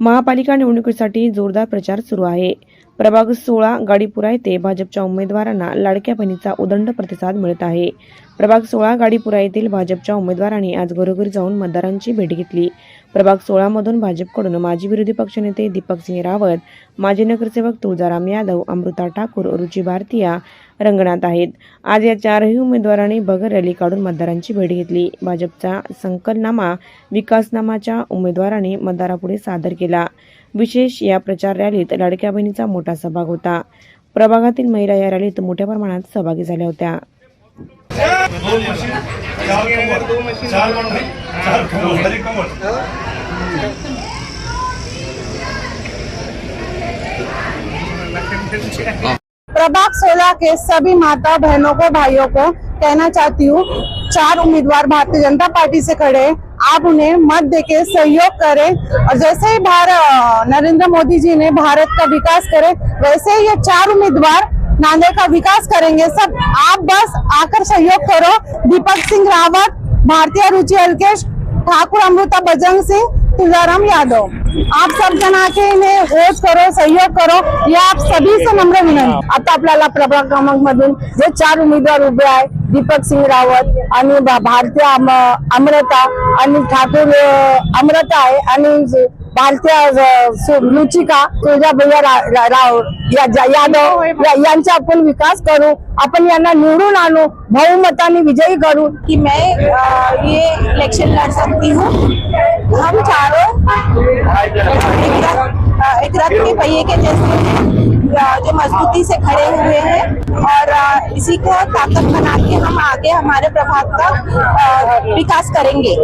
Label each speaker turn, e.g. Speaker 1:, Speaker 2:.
Speaker 1: महापालिका निवडणुकीसाठी जोरदार प्रचार सुरू आहे. प्रभाग सोळा गाडीपुरा येथे भाजपच्या उमेदवारांना लाडक्या बहिणीचा उदंड प्रतिसाद मिळत आहे. प्रभाग सोळा गाडीपुरा येथील भाजपच्या उमेदवारांनी आज घरोघरी जाऊन मतदारांची भेट घेतली. प्रभाग सोळामधून भाजपकडून माजी विरोधी पक्षनेते दीपक सिंह रावत माजी नगरसेवक तुळजाराम यादव अमृता ठाकूर रुची भारतीया रंगणात आहेत. आज या चारही उमेदवारांनी भगर रॅली काढून मतदारांची भेट घेतली. भाजपचा संकलनामा विकासनामाच्या उमेदवारांनी मतदारापुढे सादर केला. विशेष या प्रचार रॅलीत लाडक्या बहिणीचा मोठा सहभाग होता. प्रभागातील महिला या रॅलीत मोठ्या प्रमाणात सहभागी झाल्या होत्या.
Speaker 2: प्रभाग सोलह के सभी माता बहनों को भाइयों को कहना चाहती हूँ चार उम्मीदवार भारतीय जनता पार्टी से खड़े हैं। आप उन्हें मत देके सहयोग करें और जैसे ही भारत नरेंद्र मोदी जी ने भारत का विकास करे वैसे ही ये चार उम्मीदवार नांदेड़ का विकास करेंगे। सब आप बस आकर सहयोग करो। दीपक सिंह रावत भारतीय रुचि अल्केश ठाकुर अमृता बजरंग सिंह तुलाराम यादव। आप सब जण आके इन्हें वोट करो सहयोग करो या आप सभी से नम्र विनंती। आता आपल्याला प्रभाग क्रमांक मधून जे चार उमेदवार उभे आहे दीपक सिंग रावत आणि भारतीय अमृता आणि ठाकूर अमृता आहे आणि भारतीय रुचिका तुळजा भैया राव या- यादव यांचा आपण विकास करू आपण यांना निवडून आणू बहुमताने विजयी करू.
Speaker 3: की मैं ये इलेक्शन लड़ सकती हूँ। हम चारों पहिए के जैसे जो मजबूती से खड़े हुए हैं और इसी को ताकत बना के हम आगे हमारे प्रभाग का विकास करेंगे।